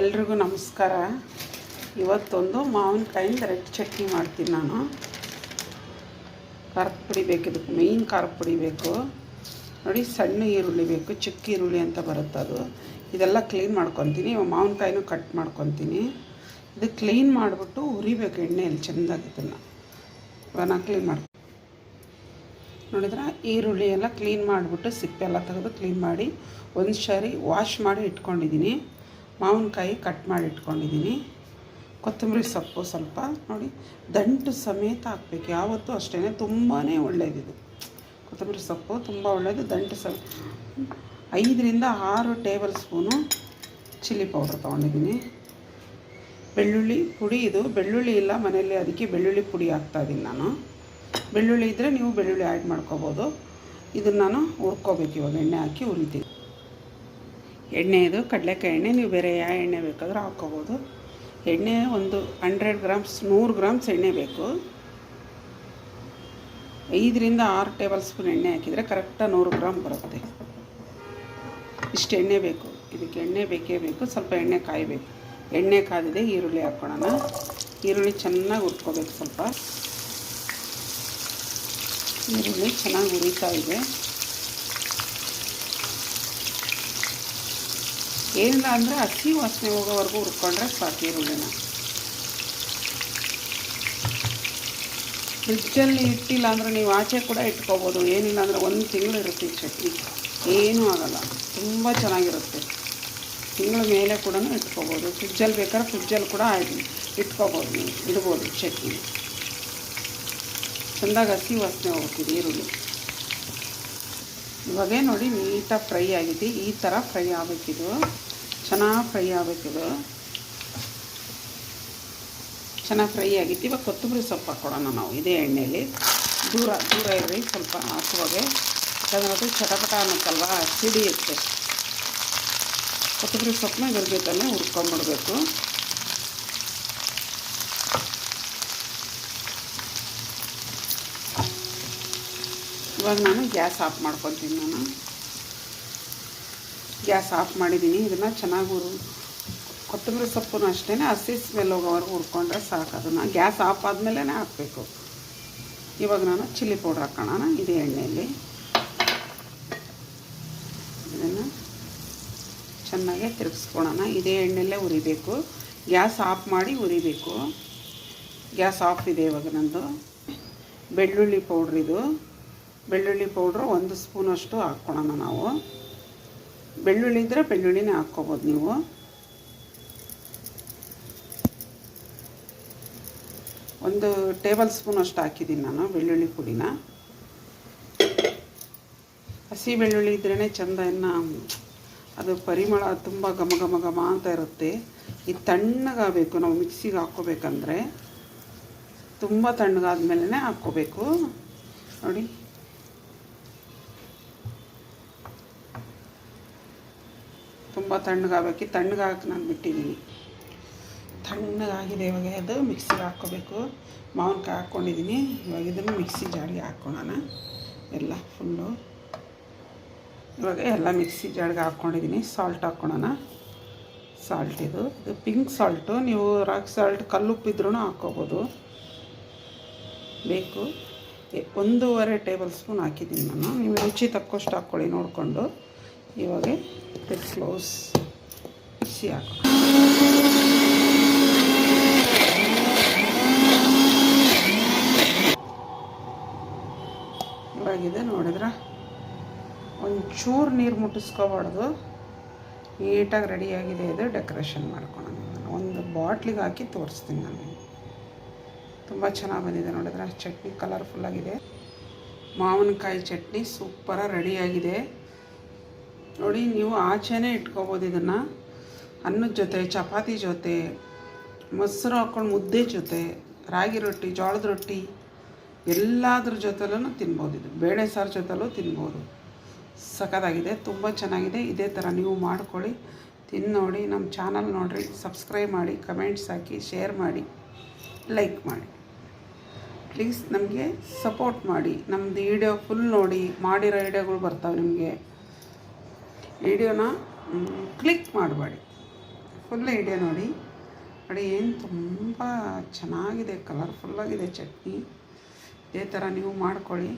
ಎಲ್ರಿಗೂ ನಮಸ್ಕಾರ. ಇವತ್ತೊಂದು ಮಾವಿನಕಾಯಿಂದ ರೆಡ್ ಚಟ್ನಿ ಮಾಡ್ತೀನಿ ನಾನು. ಖಾರದ ಪುಡಿ ಬೇಕು, ಇದಕ್ಕೆ ಮೇಯ್ನ್ ಖಾರದ ಪುಡಿ ಬೇಕು. ನೋಡಿ, ಸಣ್ಣ ಈರುಳ್ಳಿ ಬೇಕು, ಚಿಕ್ಕ ಈರುಳ್ಳಿ ಅಂತ ಬರುತ್ತೆ ಅದು. ಇದೆಲ್ಲ ಕ್ಲೀನ್ ಮಾಡ್ಕೊತೀನಿ. ಮಾವಿನಕಾಯಿನೂ ಕಟ್ ಮಾಡ್ಕೊತೀನಿ. ಇದು ಕ್ಲೀನ್ ಮಾಡಿಬಿಟ್ಟು ಹುರಿಬೇಕು ಎಣ್ಣೆಯಲ್ಲಿ ಚೆಂದಾಗಿ ಇದನ್ನು. ನಾನು ಕ್ಲೀನ್ ಮಾಡಿ ನೋಡಿದ್ರೆ? ಈರುಳ್ಳಿ ಎಲ್ಲ ಕ್ಲೀನ್ ಮಾಡಿಬಿಟ್ಟು ಸಿಪ್ಪೆಲ್ಲ ತೆಗೆದು ಕ್ಲೀನ್ ಮಾಡಿ ಒಂದು ಸಾರಿ ವಾಶ್ ಮಾಡಿ ಇಟ್ಕೊಂಡಿದ್ದೀನಿ. ಮಾವಿನಕಾಯಿ ಕಟ್ ಮಾಡಿ ಇಟ್ಕೊಂಡಿದ್ದೀನಿ ಕೊತ್ತಂಬರಿ ಸೊಪ್ಪು ಸ್ವಲ್ಪ ನೋಡಿ. ದಂಟು ಸಮೇತ ಹಾಕ್ಬೇಕು. ಯಾವತ್ತೂ ಅಷ್ಟೇ ತುಂಬಾ ಒಳ್ಳೆಯದಿದು ಕೊತ್ತಂಬರಿ ಸೊಪ್ಪು ತುಂಬ ಒಳ್ಳೆಯದು ದಂಟು ಸಮ ಐದರಿಂದ ಆರು ಟೇಬಲ್ ಸ್ಪೂನು ಚಿಲ್ಲಿ ಪೌಡ್ರ್ ತೊಗೊಂಡಿದ್ದೀನಿ. ಬೆಳ್ಳುಳ್ಳಿ ಪುಡಿ ಇದು. ಬೆಳ್ಳುಳ್ಳಿ ಇಲ್ಲ ಮನೆಯಲ್ಲಿ ಅದಕ್ಕೆ ಬೆಳ್ಳುಳ್ಳಿ ಪುಡಿ ಹಾಕ್ತಾಯಿದ್ದೀನಿ ನಾನು. ಬೆಳ್ಳುಳ್ಳಿ ಇದ್ದರೆ ನೀವು ಬೆಳ್ಳುಳ್ಳಿ ಆ್ಯಡ್ ಮಾಡ್ಕೋಬೋದು. ಇದನ್ನು ನಾನು ಹುರ್ಕೋಬೇಕು. ಇವಾಗ ಎಣ್ಣೆ ಹಾಕಿ ಹುರಿತೀನಿ. ಎಣ್ಣೆ ಇದು ಕಡಲೆಕಾಯಿ ಎಣ್ಣೆ, ನೀವು ಬೇರೆ ಯಾವ ಎಣ್ಣೆ ಬೇಕಾದರೂ ಹಾಕ್ಕೋಬೋದು. ಎಣ್ಣೆ ಒಂದು ಹಂಡ್ರೆಡ್ ಗ್ರಾಮ್ಸ್, ನೂರು ಗ್ರಾಮ್ಸ್ ಎಣ್ಣೆ ಬೇಕು. ಐದರಿಂದ ಆರು ಟೇಬಲ್ ಸ್ಪೂನ್ ಎಣ್ಣೆ ಹಾಕಿದರೆ ಕರೆಕ್ಟಾಗಿ ನೂರು ಗ್ರಾಮ್ ಬರುತ್ತೆ. ಇಷ್ಟು ಎಣ್ಣೆ ಬೇಕು. ಇದಕ್ಕೆ ಎಣ್ಣೆ ಬೇಕೇ ಬೇಕು, ಸ್ವಲ್ಪ ಎಣ್ಣೆ ಕಾಯಬೇಕು. ಎಣ್ಣೆ ಕಾದಿದೆ, ಈರುಳ್ಳಿ ಹಾಕ್ಕೊಳ್ಳೋಣ ಈರುಳ್ಳಿ ಚೆನ್ನಾಗಿ ಹುರ್ಕೋಬೇಕು ಸ್ವಲ್ಪ. ಈರುಳ್ಳಿ ಚೆನ್ನಾಗಿ ಉರಿತಾ ಇದೆ. ಏನಿಲ್ಲ ಅಂದರೆ ಹಸಿ ವಾಸನೆ ಹೋಗೋವರೆಗೂ ಹುರ್ಕೊಂಡ್ರೆ ಸಾಕು ಈರುಳ್ಳಿನ. ಫ್ರಿಜ್ಜಲ್ಲಿ ಇಟ್ಟಿಲ್ಲ ಅಂದರೆ ನೀವು ಆಚೆ ಕೂಡ ಇಟ್ಕೋಬೋದು. ಏನಿಲ್ಲ ಅಂದರೆ ಒಂದು ತಿಂಗಳು ಇರುತ್ತೆ ಈ ಚಟ್ನಿ. ಏನೂ ಆಗಲ್ಲ. ತುಂಬ ಚೆನ್ನಾಗಿರುತ್ತೆ. ತಿಂಗಳ ಮೇಲೆ ಕೂಡ ಇಟ್ಕೋಬೋದು. ಫ್ರಿಜ್ಜಲ್ಲಿ ಬೇಕಾದ್ರೆ ಫ್ರಿಜ್ಜಲ್ಲಿ ಕೂಡ ಇಟ್ಕೋಬೋದು ನೀವು, ಇಡ್ಬೋದು ಚಟ್ನಿ. ಚೆಂದಾಗಿ ಹಸಿ ವಾಸನೆ ಹೋಗ್ತೀವಿ ಈರುಳ್ಳಿ. ಇವಾಗೇ ನೋಡಿ ನೀಟಾಗಿ ಫ್ರೈ ಆಗಿದೆ. ಈ ಥರ ಫ್ರೈ ಆಗಬೇಕಿದು. ಚೆನ್ನಾಗಿ ಫ್ರೈ ಆಗಬೇಕಿದು ಚೆನ್ನಾಗಿ ಫ್ರೈ ಆಗಿತ್ತು ಇವಾಗ ಕೊತ್ತಂಬರಿ ಸೊಪ್ಪು ಹಾಕ್ಕೊಡೋಣ ನಾವು, ಇದೇ ಎಣ್ಣೆಯಲ್ಲಿ ದೂರ ದೂರ ಇರಲಿ ಸ್ವಲ್ಪ ಹಾಕುವಾಗೆ. ಯಾಕಂದ್ರೆ ಅದು ಚಟಪಟ ಅನ್ನತ್ತಲ್ವ ಸಿಡಿಯುತ್ತೆ ಕೊತ್ತಂಬರಿ ಸೊಪ್ಪನ್ನ ಇದ್ರ ಹುರ್ಕೊಂಬಿಡ್ಬೇಕು. ಇವಾಗ ನಾನು ಗ್ಯಾಸ್ ಆಫ್ ಮಾಡ್ಕೊತೀನಿ ನಾನು. ಗ್ಯಾಸ್ ಆಫ್ ಮಾಡಿದ್ದೀನಿ. ಇದನ್ನು ಚೆನ್ನಾಗಿ ಹುರು ಕೊತ್ತಂಬರಿ ಸೊಪ್ಪು ಅಷ್ಟೇ ಹಸಿ ಸ್ಮೆಲ್ ಹೋಗೋವರೆಗೂ ಹುರ್ಕೊಂಡ್ರೆ ಸಾಕು. ಅದನ್ನು ಗ್ಯಾಸ್ ಆಫ್ ಆದಮೇಲೆ ಹಾಕಬೇಕು. ಇವಾಗ ನಾನು ಚಿಲ್ಲಿ ಪೌಡ್ರ್ ಹಾಕೋಣ. ಇದೇ ಎಣ್ಣೆಯಲ್ಲಿ. ಇದನ್ನು ಚೆನ್ನಾಗೆ ತಿರುಗಿಸ್ಕೊಳೋಣ. ಇದೇ ಎಣ್ಣೆಯಲ್ಲೇ ಉರಿಬೇಕು. ಗ್ಯಾಸ್ ಆಫ್ ಮಾಡಿ ಉರಿಬೇಕು. ಗ್ಯಾಸ್ ಆಫ್ ಇದೆ ಇವಾಗ ನಂದು. ಬೆಳ್ಳುಳ್ಳಿ ಪೌಡ್ರ್ ಇದು. ಬೆಳ್ಳುಳ್ಳಿ ಪೌಡ್ರ್ ಒಂದು ಸ್ಪೂನಷ್ಟು ಹಾಕ್ಕೊಳೋಣ ನಾವು. ಬೆಳ್ಳುಳ್ಳಿ ಇದ್ದರೆ ಬೆಳ್ಳುಳ್ಳಿನೇ ಹಾಕ್ಕೋಬೋದು ನೀವು. ಒಂದು ಟೇಬಲ್ ಸ್ಪೂನ್ ಅಷ್ಟು ಹಾಕಿದ್ದೀನಿ ನಾನು, ಬೆಳ್ಳುಳ್ಳಿ ಪುಡಿನ. ಹಸಿ ಬೆಳ್ಳುಳ್ಳಿ ಇದ್ರೇ ಚೆಂದ ಇನ್ನು ಅದು ಪರಿಮಳ ತುಂಬ ಘಮ ಘಮ ಘಮ ಅಂತ ಇರುತ್ತೆ. ಈ ತಣ್ಣಗಾಗಬೇಕು, ನಾವು ಮಿಕ್ಸಿಗೆ ಹಾಕ್ಕೋಬೇಕಂದ್ರೆ. ತುಂಬ ತಣ್ಣಗಾದ್ಮೇಲೆ ಹಾಕ್ಕೋಬೇಕು. ನೋಡಿ. ತುಂಬ ತಣ್ಣಗಾಗಬೇಕು ತಣ್ಣಗಾಗಕ್ಕೆ ನಾನು ಬಿಟ್ಟಿದ್ದೀನಿ ತಣ್ಣಗಾಗಿದೆ ಇವಾಗ ಅದು. ಮಿಕ್ಸಿಗೆ ಹಾಕ್ಕೋಬೇಕು. ಮಾವಿನಕಾಯಿ ಹಾಕ್ಕೊಂಡಿದ್ದೀನಿ ಇವಾಗ ಇದನ್ನು ಮಿಕ್ಸಿ ಜಾಡಿಗೆ ಹಾಕ್ಕೊಳೋಣ. ಎಲ್ಲ ಫುಲ್ಲು ಇವಾಗ ಎಲ್ಲ ಮಿಕ್ಸಿ ಜಾರಿಗೆ ಹಾಕ್ಕೊಂಡಿದ್ದೀನಿ ಸಾಲ್ಟ್ ಹಾಕ್ಕೊಳೋಣ. ಸಾಲ್ಟ್ ಇದು. ಇದು ಪಿಂಕ್ ಸಾಲ್ಟು ನೀವು ರಾಕ್ ಸಾಲ್ಟ್ ಕಲ್ಲುಪ್ಪಿದ್ರೂ ಹಾಕ್ಕೋಬೋದು. ಬೇಕು. ಒಂದೂವರೆ ಟೇಬಲ್ ಸ್ಪೂನ್ ಹಾಕಿದ್ದೀನಿ ನಾನು. ನೀವು ರುಚಿ ತಕ್ಕಷ್ಟು ಹಾಕ್ಕೊಳ್ಳಿ ನೋಡಿಕೊಂಡು. ಇವಾಗ ಕ್ಲೋಸ್ ಸಿ ಹಾಕೋಣ ಇವಾಗಿದೆ ನೋಡಿದ್ರ? ಒಂಚೂರು ನೀರು ಮುಟ್ಟಿಸ್ಕೋಬಾರ್ದು. ನೀಟಾಗಿ ರೆಡಿಯಾಗಿದೆ ಇದು ಡೆಕೋರೇಷನ್ ಮಾಡ್ಕೊಳ್ಳೋಣ ಒಂದು ಬಾಟ್ಲಿಗೆ ಹಾಕಿ ತೋರಿಸ್ತೀನಿ ನಾನು ತುಂಬ ಚೆನ್ನಾಗಿ ಬಂದಿದೆ ನೋಡಿದ್ರೆ? ಚಟ್ನಿ ಕಲರ್ಫುಲ್ಲಾಗಿದೆ ಮಾವಿನಕಾಯಿ ಚಟ್ನಿ ಸೂಪರಾಗಿ ರೆಡಿಯಾಗಿದೆ ನೋಡಿ, ನೀವು ಆಚೆನೇ ಇಟ್ಕೋಬೋದು ಇದನ್ನು. ಅನ್ನದ ಜೊತೆ, ಚಪಾತಿ ಜೊತೆ, ಮೊಸರು ಹಾಕ್ಕೊಂಡು ಮುದ್ದೆ ಜೊತೆ, ರಾಗಿ ರೊಟ್ಟಿ, ಜೋಳದ ರೊಟ್ಟಿ, ಎಲ್ಲದ್ರ ಜೊತೆಲೂ ತಿನ್ಬೋದು ಇದು. ಬೇಳೆ ಸಾರು ಜೊತೆಲೂ ತಿನ್ಬೋದು. ಸಖತ್ತಾಗಿದೆ, ತುಂಬ ಚೆನ್ನಾಗಿದೆ. ಇದೇ ಥರ ನೀವು ಮಾಡ್ಕೊಳ್ಳಿ. ತಿಂದು ನೋಡಿ ನಮ್ಮ ಚಾನಲ್ ನೋಡಿರಿ, ಸಬ್ಸ್ಕ್ರೈಬ್ ಮಾಡಿ, ಕಮೆಂಟ್ಸ್ ಹಾಕಿ, ಶೇರ್ ಮಾಡಿ, ಲೈಕ್ ಮಾಡಿ. ಪ್ಲೀಸ್ ನಮಗೆ ಸಪೋರ್ಟ್ ಮಾಡಿ. ನಮ್ಮದು ವೀಡಿಯೋ ಫುಲ್ ನೋಡಿ, ಮಾಡಿರೋ ವೀಡಿಯೋಗಳು ಬರ್ತಾವೆ ನಿಮಗೆ. ವೀಡಿಯೋನ ಕ್ಲಿಕ್ ಮಾಡಬೇಡಿ. ಫುಲ್ ವಿಡಿಯೋ ನೋಡಿ. ನೋಡಿ, ಏನು ತುಂಬ ಚೆನ್ನಾಗಿದೆ ಕಲರ್ಫುಲ್ಲಾಗಿದೆ ಚಟ್ನಿ. ಇದೇ ಥರ ನೀವು ಮಾಡ್ಕೊಳ್ಳಿ.